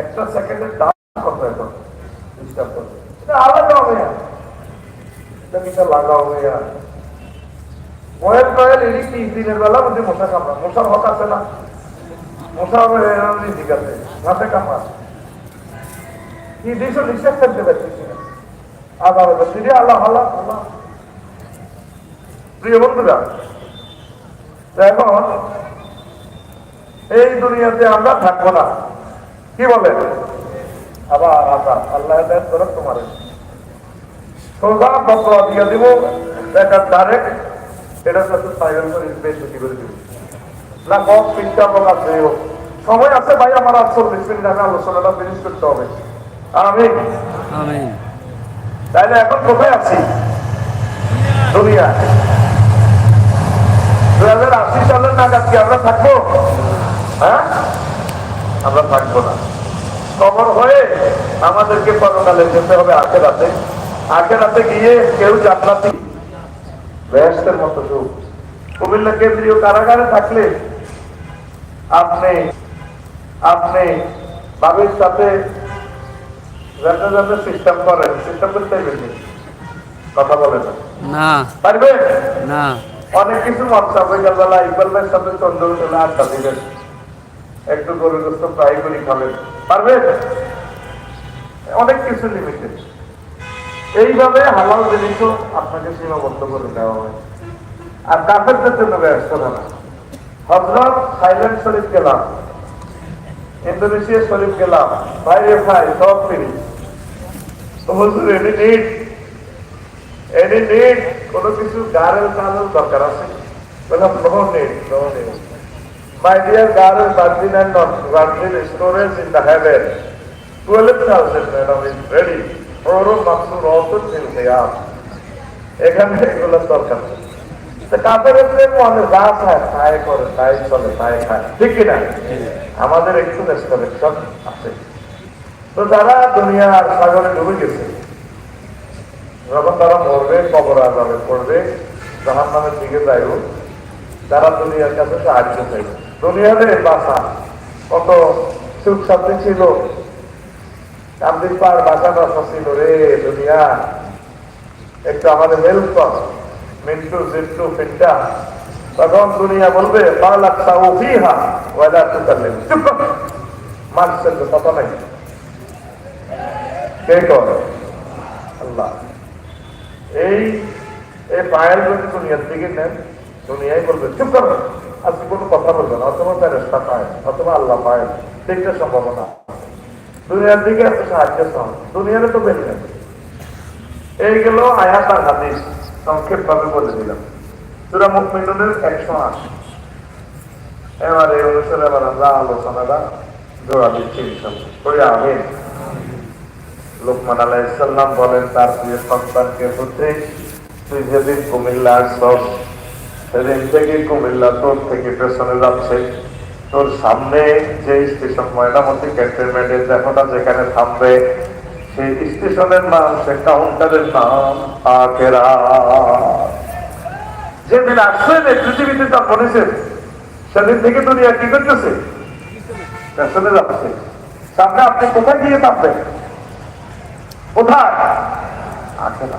একটা সেকেন্ডের দাম কত এখন? করবে এটা আলাদা হবে এটা লাগা হবে দিনের বেলা মধ্যে মশা কামড়া মশার হক আছে না। মশা হবে ঠিক আছে। কামড়া কি দিয়েছ নিঃশ্বাস ফিরে আল্লাহ আল্লাহ আল্লাহ প্রিয় বন্ধুরা এখন এই দুনিয়াতে আমরা থাকব না। কি বলেন? আবার আশা আল্লাহ হেদায়ত তোমার সোজা বকরা দিয়ে দিব একটা ডাইরেক্ট এটা সাইলেন্ট করে বেশ করে দিব। না কম তিনটা হোক। সময় আছে ভাই আমার আর চল্লিশ মিনিট আমি আলোচনাটা ফিনিশ করতে হবে। আমি তাইলে এখন কোথায় আছি? দুনিয়া। দু হাজার আশি সালের নাগাদ কি আমরা থাকব? হ্যাঁ? আমরা থাকব না। কবর হয়ে আমাদেরকে পরকালে যেতে হবে আখের রাতে আখের রাতে গিয়ে কেউ জান্নাতি বেহেস্তের মতো সুখ। কুমিল্লা কেন্দ্রীয় কারাগারে থাকলে আপনি আপনি বাবির সাথে যাতে যাতে সিস্টেম করেন সিস্টেম করতে বেশি কথা বলে না। না। পারবে? না। অনেক কিছু মতসা বিকালবেলা ইকবাল ভাইয়ের সাথে চন্দ্র আড্ডা দিবেন। একটু গরু গোস্ত ফ্রাই করে খাবেন পারবে? অনেক কিছু লিমিটেড এইভাবে হালাল জিনিসও আপনাকে সীমাবদ্ধ করে দেওয়া হয়। আর কাফেরদের জন্য ব্যস্ত না হজরত থাইল্যান্ড শরীফ গেলাম। ইন্দোনেশিয়া শরীফ গেলাম। বাইরে খাই সব ফিরি হুজুর এনি নিট এনি নিট কোনো কিছু গারের কালের দরকার আছে? বললাম no neat no neat my dear গারের virgin and not virgin storage in the heaven twelve thousand madam is ready ওরও মাকসুর অতুল মিলতে এখানে এগুলো দরকার নেই। মনে যা খায় তাই করে, তাই চলে, তাই খায়। ঠিক কিনা? আমাদের একটু রেস্টুরেন্ট আছে তো যারা দুনিয়ার সাগরে ডুবে গেছে যখন তারা মরবে কবর আজাবে পড়বে জাহান নামের দিকে যাইব তারা দুনিয়ার কাছে সাহায্য চাইবে। দুনিয়াতে বাসা। কত সুখ শান্তি ছিল। কান্দির পার বাসা বাসা ছিল। রে দুনিয়া, একটু আমাদের হেল্প কর। মিন্টু, জিন্টু, ফিন্টা, তখন দুনিয়া বলবে পালাক সাউ ফিহা ওয়ালা তুকাল্লিম। চুপ মানুষের তো কথা নাই। কে করে আল্লাহ। এই এই পায়ের যদি দুনিয়ার দিকে নেন দুনিয়াই বলবে, চুপ করো। আজকে কোনো কথা বলবে না, অথবা ফেরেস্তা পায় অথবা আল্লাহ পায় তিনটা সম্ভাবনা দুনিয়ার দিকে এত সাহায্য দুনিয়ারে তো বের নেন এই গেল আয়াত আর হাদিস সংক্ষেপ ভাবে বলে দিলাম। সুরা মুকমিনুনের একশো আট এবার এই অনুসারে আবার আমরা আলোচনাটা জোড়া দিচ্ছি করি লোকমান আলাইসাল্লাম বলেন, তার প্রিয় সন্তানকে হতে তুই যেদিন কুমিল্লা আসছ সেদিন থেকে কুমিল্লা তোর থেকে পেছনে যাচ্ছে। তোর সামনে যে স্টেশন, ময়নামতি দেখো না যেখানে থামবে, সেই স্টেশনের নাম সে কাউন্টারের নাম আখেরা যেদিন আসছেন এই পৃথিবীতে তা বলেছেন সেদিন থেকে দুনিয়া কি করতেছে? পেছনে যাচ্ছে। সামনে আপনি কোথায় গিয়ে থাকবেন কোথায়? আখেরা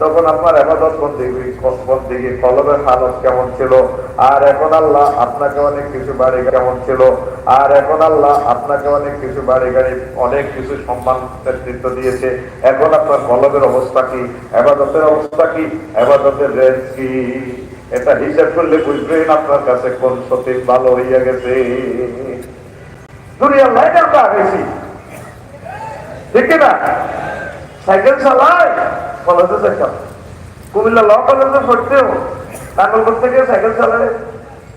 তখন আপনার এবাদত বন্দিগি বন্দিগি কলমের হালত কেমন ছিল? আর এখন আল্লাহ আপনাকে অনেক কিছু বাড়ি কেমন ছিল? আর এখন আল্লাহ আপনাকে অনেক কিছু বাড়ি গাড়ি, অনেক কিছু সম্মান নেতৃত্ব দিয়েছে। এখন আপনার কলমের অবস্থা কি? এবাদতের অবস্থা কি? এবাদতের রেঞ্জ কি? এটা হিসাব করলে বুঝবেন আপনার কাছে কোন সতীন ভালো হইয়া গেছে। দুনিয়ার লাইনে আমরা গেছি সাইকেল চালায়। কলেজে যাইতাম কুমিল্লা ল কলেজে পড়তেও নাঙ্গলপুর থেকে সাইকেল চালায়।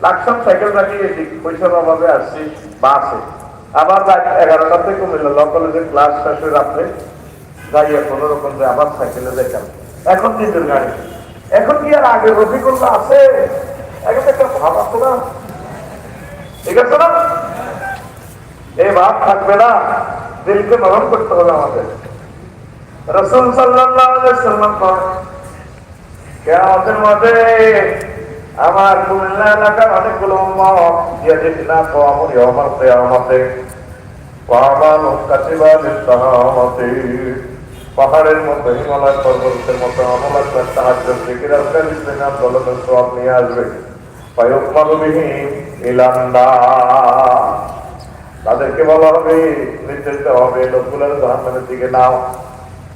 লাকসাম সাইকেল রাখিয়ে গেছি পয়সার অভাবে আসছি বাসে। আবার এগারোটা থেকে কুমিল্লা ল কলেজে ক্লাস শেষ হয়ে রাত্রে যাইয়া কোনো রকম যে আবার সাইকেলে যেতাম। এখন নিজের গাড়ি। এখন কি আর আগের রফিকুল্লাহ আছে? এখন একটা ভাব আছে না। ঠিক আছে না? এই ভাব থাকবে না। দিলকে নরম করতে হবে আমাদের। রসুল সাল্লাম কেমতের মধ্যে আমার এলাকার অনেকগুলো পাহাড়ের মতো হিমালয় পর্বতের মতো আমলার সাহায্য সব নিয়ে আসবে। তাদেরকে বলা হবে নির্দেশ হবে, লোকগুলোর দিকে নাও।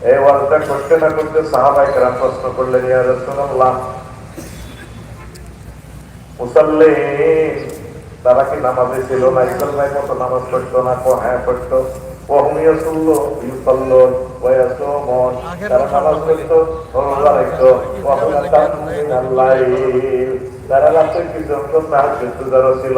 এই ওয়াজটা করতে না করতে সাহাবাই প্রশ্ন করলেন ইয়া রাসূলুল্লাহ তারা কি নামাজে ছিল না? ইসল ভাই মতো নামাজ পড়তো না? কো হ্যাঁ পড়তো। মন তারা নামাজ পড়তো রোজা রাখতো। তারা রাতে কি যন্ত্র তাহাজ্জুদ ছিল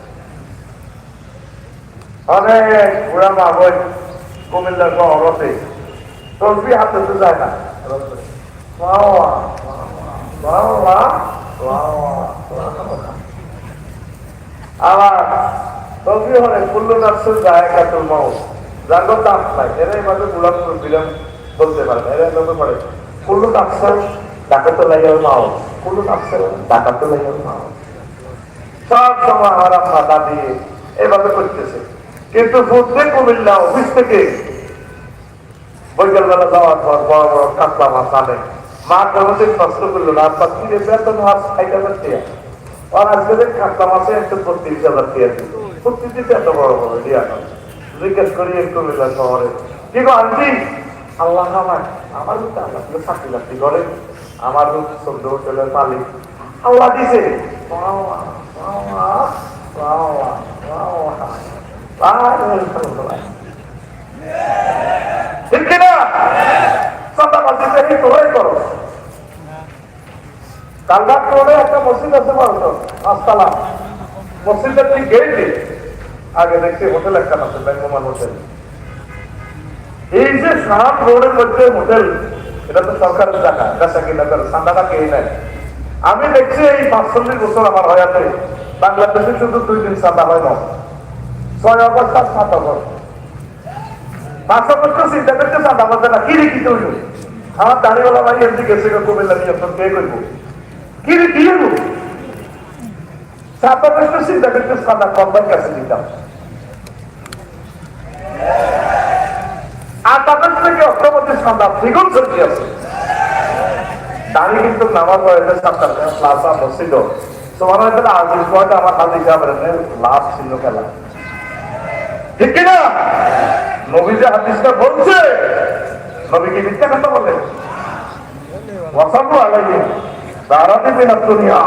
অনেক মা বই। কুমিল্লার শহরতে তসবি হাতে তো যায় না। আবার তসবি হলে কুল্লু নার্সের জায়গাতুল মাও জাগো দাম নাই। এরা এভাবে গুলাম বিরাম বলতে পারে এরা এভাবে পড়ে কুল্লু নার্সের ডাকাতো লাইয়ার মাও কুল্লু নার্সের ডাকাতো লাইয়ার মাও সব সময় আমার আম্মা দাদি এভাবে করতেছে। কিন্তু বুদ্ধে কুমিল্লা অফিস থেকে বৈকালবেলা যাওয়ার পর বড় বড় কাতলা মাছ আনে। মা কষ্ট করল না আপনার কি বেতন আর আজকে কাতলা মাছে একশো বত্রিশ হাজার দিল। এত বড় বড় জিজ্ঞেস করি কুমিল্লা শহরে। কি গো আনছি আল্লাহ আমার আমার তো আল্লাহ চাকরি বাকরি করে। আমার চোদ্দ হোটেলের মালিক। আল্লাহ দিছে। বাবা, বাবা, বাবা, বাবা। এই যে সাত রোডের মধ্যে হোটেল এটা তো সরকারের টাকা বেচা কিনা করে চাঁদাটা কে নেয় আমি দেখছি এই পাঁচচল্লিশ বছর আমার হয়াতে বাংলাদেশে শুধু দুই দিন চাঁদা হয় না। ছয় অগস্ট আর সাত অগস্ট। পাঁচ অগস্ট চিন্তা করতে বাজে না কি রেখি তৈরি আমার দাঁড়িয়েওয়ালা ভাই এমনি গেছে কুমিল্লা নিয়ে কে করব কি কি সাত অগস্ট চিন্তা করতে কম্বার কাছে আট আগস্ট থেকে দ্বিগুণ আছে। কিন্তু নামাজ মসজিদ তোমার হয়তো বয়টা আমার হাতে যাবে লাভ ছিল খেলা। ঠিক কিনা? নবী যে হাদিসটা বলছে নবী কি মিথ্যা কথা বলে। ওয়াসাবু আলাইহি দারাতে বিনা দুনিয়া,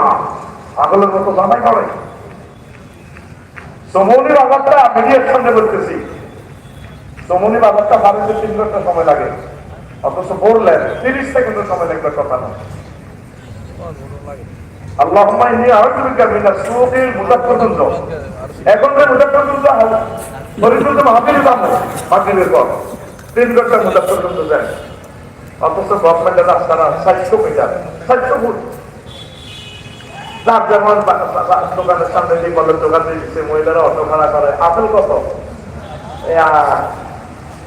পাগলের মতো জানাই করে সমনির আঘাতটা মিডিয়ার বলতেছি। সমনির আঘাতটা ভারতে তিন ঘণ্টা সময় লাগে। অথচ বললেন, তিরিশ সেকেন্ডের সময় লাগবে কথা না। মিনাস সুউকিল মুদাক্কাতুন এখন মুদাক্কাতুন পরিশুদ্ধ মাহফিল ফুট যার যেমন দোকান দিচ্ছে, মহিলারা অটো ভাড়া করে। আপেল কত?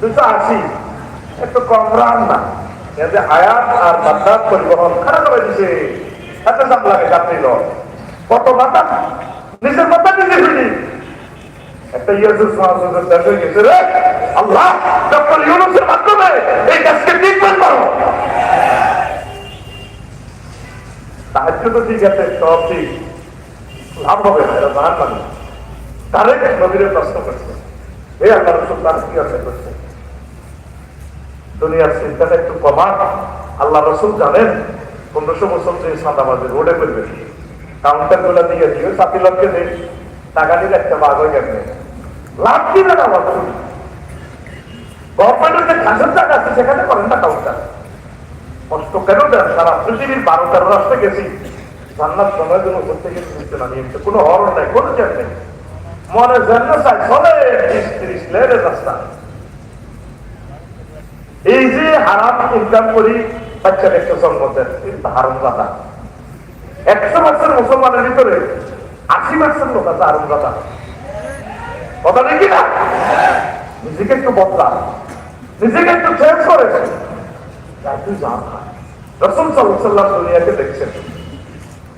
দুশো আশি। একটু কম রান না। এতে আয়াত আর বাদ্দাত পরিবহন খারাপ করে দিছে এত দাম লাগে যাত্রী কত মাথা নিজের মাথা নিজে ফিরি একটা আল্লাহ তো ঠিক আছে কি দুনিয়ার চিন্তাটা একটু কমান। আল্লাহ রসুল জানেন, পনেরোশো বছর যে সাদাবাদে রোডে করবে। কাউন্টারগুলা দিয়ে দিয়ে সাথী লোককে দিন টাকা দিলে একটা বাঘ হয়ে গেছে লাভ দিবে না গভর্নমেন্টের যে খাসের জায়গা আছে, সেখানে করেন না কষ্ট কেন দেন? সারা পৃথিবীর বারো তেরো গেছি। সময়ের জন্য গেছি বুঝতে না নিয়ে কোনো নাই, কোনো নেই। মনে জন্য চাই, চলে বিশ রাস্তা। এই যে হারাম ইনকাম করি বাচ্চা দেখতে জন্ম দেন এটা হারাম দাদা একশো পার্সেন্ট মুসলমানের ভিতরে আশি পার্সেন্ট লোক আছে হারাম দাদা কথা নেই কিনা? নিজেকে একটু বদলা নিজেকে একটু চেঞ্জ করে তুই সাল্লাহ দুনিয়াকে দেখছেন।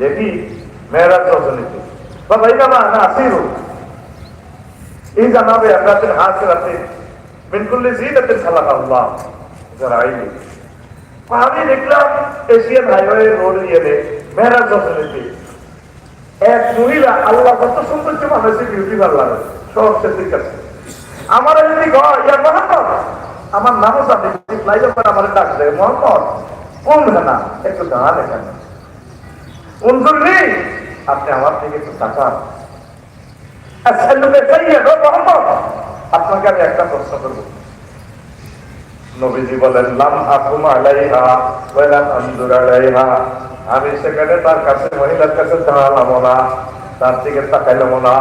দেখি মেয়েরাজ বা ভাই না না এই জানাবে আপনাদের হাত রাতে বিনকুল্লি জিনাতের খালাক আল্লাহ। যারা আইনি আমি দেখলাম এশিয়ান হাইওয়ে রোড নিয়ে মেহরাজ রজনীতে এক মহিলা আল্লাহ কত সৌন্দর্য মানুষের বিউটি পার্লার শহর সেদিক কাছে আমার যদি মোহাম্মদ, আমার নামও জানি ফ্লাইওভার আমার ডাক দেয় মোহাম্মদ কোন না, একটু দাঁড়ান এখানে। আপনি আমার থেকে একটু তাকান। আপনাকে আমি একটা প্রশ্ন করব। নবীজি বলেন আমি সেখানে তার কাছে, মহিলার কাছে দাঁড়ালাম না, তার দিকে তাকাইলামো না।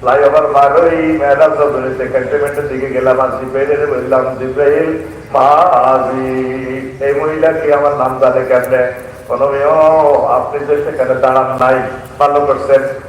ফ্লাইওভার বার হই মেয়েরাজ রজনীতে ক্যান্টনমেন্টের দিকে গেলাম আর জিব্রাইলের বললাম জিব্রাহিল মাজি এই মহিলা কি আমার নাম জানে কেমনে? কোনো আপনি যে সেখানে দাঁড়ান নাই, ভালো করছেন।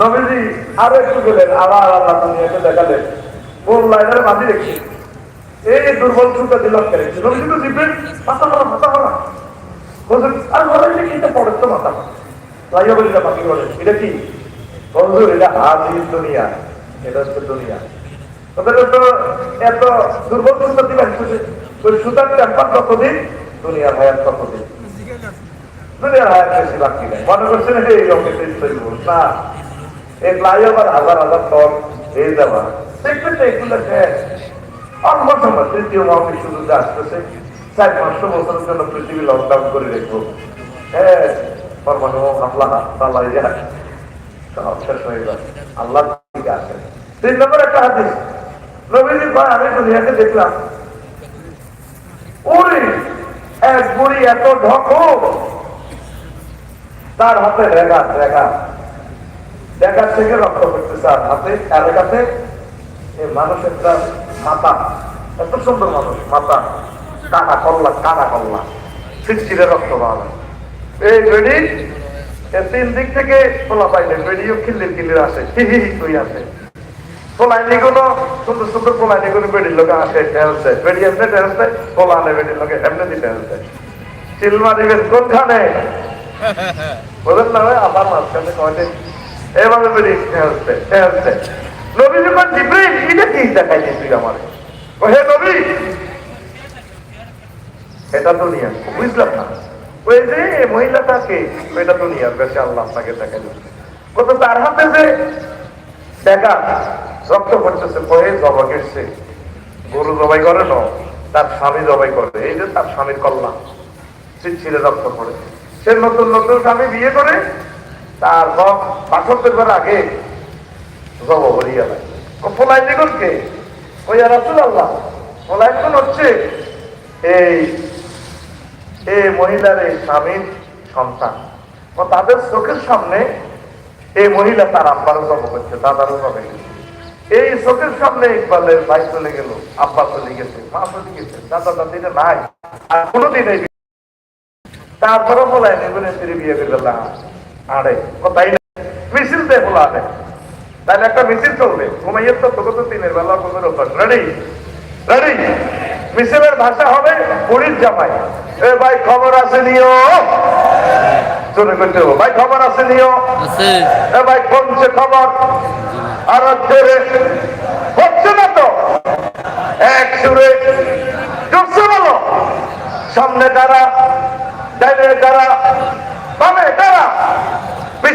নবীজি আরও একটু গেলেন আবার আল্লাহ দুনিয়াকে দেখালেন কোন লাইনের মাঝি দেখছি? এই দুর্বল সুতা দিল কেড়েছে নবীজি তো জিপেন মাথা মারা মাথা মারা বলছেন, আর বলেন যে কিন্তু পড়ে তো মাথা? লাইয়া বলি বাকি বলে এটা কি? বন্ধুর, এটা হাজির দুনিয়া। এটা হচ্ছে দুনিয়া। ওদের তো এত দুর্বল সুতা দিবেন ওই সুতার টেম্পার কতদিন? দুনিয়ার হায়াত কতদিন? দুনিয়ার হায়াত বেশি বাকি নেই। মনে করছেন, এই রকেটের না। এই ফ্লাইওভার হাজার হাজার টন এই দেওয়া দেখবেন তো এগুলো শেষ সময় তৃতীয় মহাবিশ্ব যুদ্ধ আসতেছে। চার পাঁচশো বছরের জন্য পৃথিবী লকডাউন করে রেখবো হ্যাঁ শেষ হয়ে যাবে আল্লাহ ঠিক আছে। তিন নম্বর একটা হাদিস। নবীজি ভাই, আমি দুনিয়াকে দেখলাম। ওরে এক বুড়ি এত ঢকো তার হাতে রেগা রেগা। দেখার থেকে রক্ত করতে আর হাতে এলাকাতে এই মানুষের তার মাথা এত সুন্দর মানুষ মাথা। কাটা করলা কাটা করলা চিটচিরে রক্ত পাওয়া এই বেড়ি তিন দিক থেকে তোলা পাইলে বেড়িও কিল্লির কিল্লির আসে হি হি হি আসে। পোলাইনি গুলো সুন্দর সুন্দর পোলাইনি গুলো বেড়ির লোকে আসে ঠেলছে। বেড়ি এমনি ঠেলছে পোলা আনে বেড়ির লোকে এমনি দিয়ে ঠেলছে। চিলমা দিবেন কোনখানে? বলেন না আবার মাঝখানে কয়দিন? এভাবে নবী যখন জিব্রিল কি আমার? হে নবী! এটা দুনিয়া বুঝলাম না। ওই যে মহিলাটাকে এটা দুনিয়ার কাছে আল্লাহ আপনাকে কত তার হাতে যে দেখা, রক্ত করতেছে ভয়ে জবা গরু জবাই করে ন, তার স্বামী জবাই করে। এই যে তার স্বামীর কল্যাণ ছিঁড়ে রক্ত পড়ে। সে নতুন নতুন স্বামী বিয়ে করে তার সব পাথর করবার আগে জব হরিয়া লাগে ও পোলাই নিগুনকে ওই রাসুল আল্লাহ পোলাই হচ্ছে এই এই মহিলার এই স্বামীর সন্তান। ও তাদের চোখের সামনে এই মহিলা তার আব্বারও জব করছে, দাদারও গেছে এই চোখের সামনে ইকবালের ভাই চলে গেল, আব্বা চলে গেছে, মা চলে গেছে, দাদা দাদিটা নাই, আর কোনোদিন এই তারপরে বলাই নেবেন ফিরে বিয়ে করে দিলাম আরে কোথায় না? মিছিল দেয় আরে। তাহলে একটা মিছিল চলবে। ঘুমাইয়ের তো তোকে দিনের বেলা ঘুমের অভ্যাস রেডি রেডি মিছিলের ভাষা হবে বুড়ির জামাই। এ ভাই খবর আছে নিও। জোরে করতে হবে। ভাই খবর আছে নিও। আছে। এ ভাই কোনছে খবর। আর জোরে। হচ্ছে না তো? এক সুরে। জোরছে বলো। সামনে কারা ডাইনে কারা বামে কারা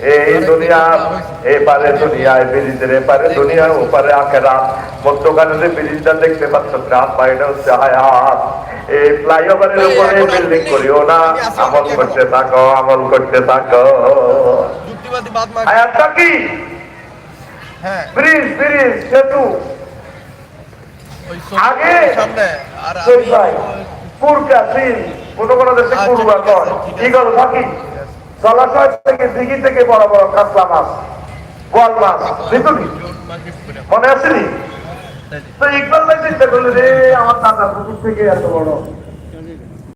এই দুনিয়া এপারে দুনিয়ায় ব্রিজের এপারে দুনিয়া ওপারে আখেরা। মধ্যখানে যে ব্রিজটা দেখতে পাচ্ছ রাত বাইরে হচ্ছে হায়াত। এই ফ্লাইওভারের উপরে বিল্ডিং করিও না। আমল করতে থাকো আমল করতে থাকো। আয়াতটা কি? হ্যাঁ। ব্রিজ ব্রিজ সেতু। আগে কুরকা সিল। কোন কোন দেশে ঠিক আছে। ইগল ফাঁকি। জলাশয় থেকে, দিঘি থেকে বড় বড় কাতলা মাছ বোয়াল মাছ করে মনে আসেনি তো ইকবাল চিন্তা করল রে আমার দাদা পুকুর থেকে এত বড়